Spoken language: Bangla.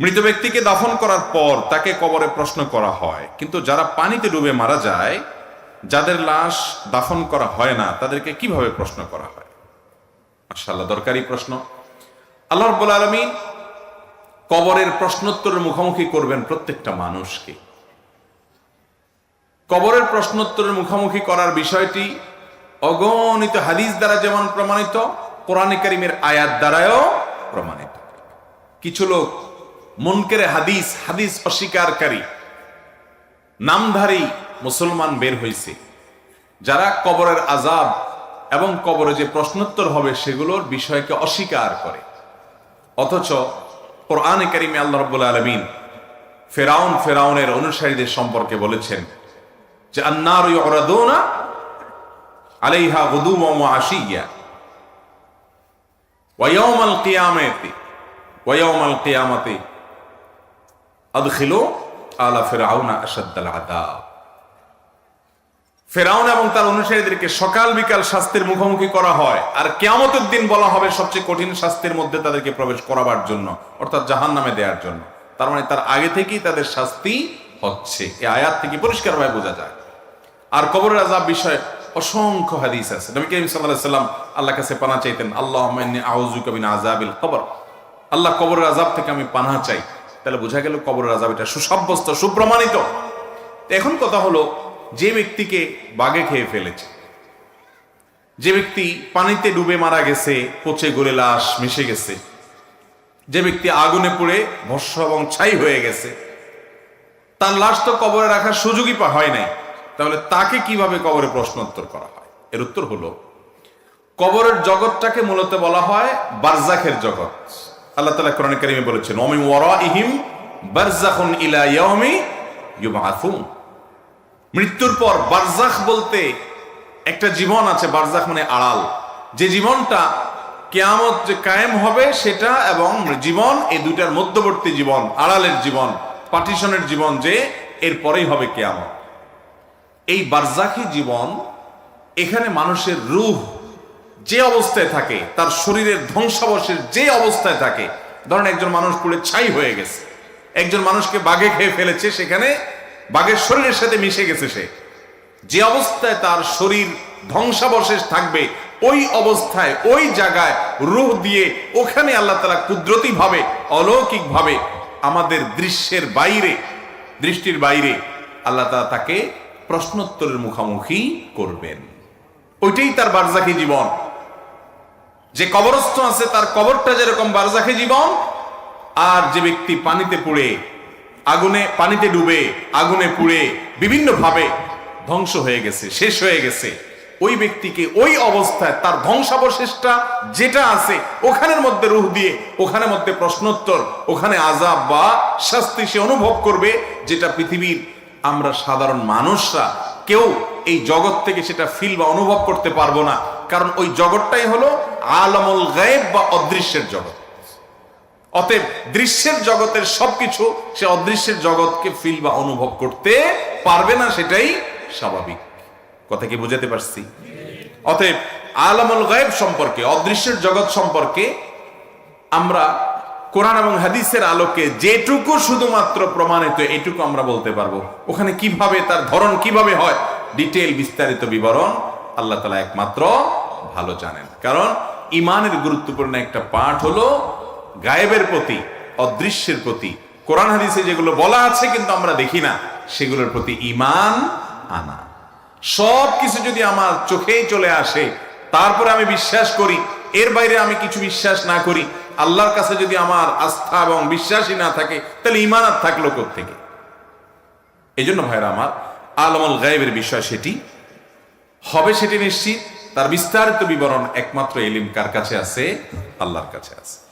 মৃত ব্যক্তিকে দাফন করার পর তাকে কবরে প্রশ্ন করা হয়। কিন্তু যারা পানিতে ডুবে মারা যায়, যাদের লাশ দাফন করা হয় না, তাদেরকে কীভাবে প্রশ্ন করা হয়? মাশাআল্লাহ, দরকারি প্রশ্ন। আল্লাহ রব্বুল আলমী কবরের প্রশ্নোত্তরের মুখোমুখি করবেন প্রত্যেকটা মানুষকে। কবরের প্রশ্নোত্তরের মুখোমুখি করার বিষয়টি অগণিত হাদিস দ্বারা যেমন প্রমাণিত, কোরআনে কারিমের আয়াত দ্বারাও প্রমাণিত। কিছু লোক মনকেরে হাদিস হাদিস অস্বীকারী নামধারী মুসলমান বের হয়েছে যারা কবরের আজাব এবং কবরে যে প্রশ্নোত্তর হবে সেগুলোর বিষয়কে অস্বীকার করে। অথচ কোরআনে কারিমে আল্লাহ রব্বুল আলমিন ফেরাউন ফেরাউনের অনুসারীদের সম্পর্কে বলেছেন যে, আন্নার আলাইহা ওয়া আশিয়া ওয়া ইয়াউমাল কিয়ামাতি, ওয়া ইয়াউমাল কিয়ামাতি আদখিলু আলা ফিরআউনা আশাদ্দাল আযাব। ফেরাউন এবং তার অনুসারীদেরকে সকাল বিকাল শাস্তির মুখোমুখি করা হয় আর কেয়ামতের দিন বলা হবে সবচেয়ে কঠিন শাস্তির মধ্যে তাদেরকে প্রবেশ করাবার জন্য, অর্থাৎ জাহান নামে দেওয়ার জন্য। তার মানে তার আগে থেকেই তাদের শাস্তি হচ্ছে। এই আয়াত থেকে পরিষ্কারভাবে বোঝা যায়। আর কবরের আজাব বিষয়ে অসংখ্য হাদিস আছে। নবী করিম সাল্লাল্লাহু সাল্লাম আল্লাহ কাছে পানা চাইতেন আল্লাহ আউযুকা মিন আযাবিল কবর। আল্লাহ কবরের আজাব থেকে আমি পানা চাই। তাহলে বোঝা গেল কবরের আজাব এটা সুসাব্যস্ত, সুপ্রমাণিত। এখন কথা হলো, যে ব্যক্তিকে বাগে খেয়ে ফেলেছে, যে ব্যক্তি পানিতে ডুবে মারা গেছে, পচে গলে লাশ মিশে গেছে, যে ব্যক্তি আগুনে পুড়ে ভস্য এবং ছাই হয়ে গেছে, তার লাশ তো কবরে রাখার সুযোগই হয় নাই। তাহলে তাকে কীভাবে কবরে প্রশ্নোত্তর করা হয়? এর উত্তর হলো, কবরের জগৎটাকে মূলত বলা হয় বারজাখের জগৎ। আল্লাহ তালা কোরআন কারিমে বলেছেন মৃত্যুর পর বারজাখ বলতে একটা জীবন আছে বারজাখ মানে আড়াল। যে জীবনটা কেয়ামত যে কায়েম হবে সেটা এবং জীবন এই দুইটার মধ্যবর্তী জীবন, আড়ালের জীবন, পার্টিশনের জীবন যে এরপরেই হবে কেয়ামত। এই বারজাখি জীবন এখানে মানুষের রূহ যে অবস্থায় থাকে, তার শরীরের ধ্বংসাবশের যে অবস্থায় থাকে, ধরেন একজন মানুষ পুড়ে ছাই হয়ে গেছে। একজন মানুষকে বাঘে খেয়ে ফেলেছে সেখানে, বাঘের শরীরের সাথে মিশে গেছে সে। যে অবস্থায় তার শরীর ধ্বংসাবশেষ থাকবে, ওই অবস্থায়, ওই জায়গায় রুহ দিয়ে ওখানে আল্লাহ তালা কুদরতি ভাবে অলৌকিক ভাবে আমাদের দৃশ্যের বাইরে, দৃষ্টির বাইরে আল্লাহ তালা তাকে প্রশ্নোত্তরের মুখোমুখি করবেন। ওইটাই তার বারজাকি জীবন। যে কবরস্থ আছে, তার কবরটা যেরকম বারজাকি জীবন, আর যে ব্যক্তি পানিতে পুড়ে, আগুনে পানিতে ডুবে, আগুনে পুড়ে বিভিন্ন ভাবে ধ্বংস হয়ে গেছে, শেষ হয়ে গেছে, ওই ব্যক্তিকে ওই অবস্থায় তার ধ্বংসাবশেষটা যেটা আছে, ওখানের মধ্যে রুহ দিয়ে, ওখানের মধ্যে প্রশ্নোত্তর, ওখানে আজাব বা শাস্তি সে অনুভব করবে, যেটা পৃথিবীর আমরা সাধারণ মানুষরা কেউ এই জগৎ থেকে সেটা ফিল বা অনুভব করতে পারব না। কারণ ওই জগৎটাই হলো আলমুল গায়েব বা অদৃশ্যের জগৎ। অতএব দৃশ্যের জগতের সবকিছু সে অদৃশ্যের জগৎকে ফিল বা অনুভব করতে পারবে না, সেটাই স্বাভাবিক। কথা কি বুঝাতে পারছি? অতএব আলমুল গায়েব সম্পর্কে, অদৃশ্যের জগৎ সম্পর্কে আমরা কোরআন এবং হাদিসের আলোকে যেটুকু শুধুমাত্র প্রমাণিত, এটুকু আমরা বলতে পারব। ওখানে কীভাবে তার ধরন কীভাবে হয় ডিটেল বিস্তারিত বিবরণ আল্লাহ তালা একমাত্র ভালো জানেন। কারণ ইমানের গুরুত্বপূর্ণ একটা পাঠ হলো গায়েবের প্রতি, অদৃশ্যের প্রতি। কোরআন হাদিসে যেগুলো বলা আছে কিন্তু আমরা দেখি না, সেগুলোর প্রতি ইমান আনা। সব কিছু যদি আমার চোখেই চলে আসে, তারপরে আমি বিশ্বাস করি, এর বাইরে আমি কিছু বিশ্বাস না করি, আল্লাহর কাছে যদি আমার আস্থা এবং বিশ্বাসই না থাকে, তাহলে ইমান আর থাকল থেকে এই জন্য ভাইরা আমার, আলমল গায়েবের বিষয় সেটি, হবে সেটি নিশ্চিত তার বিস্তারিত বিবরণ একমাত্র এলিম কার কাছে আছে? আল্লাহর কাছে আছে।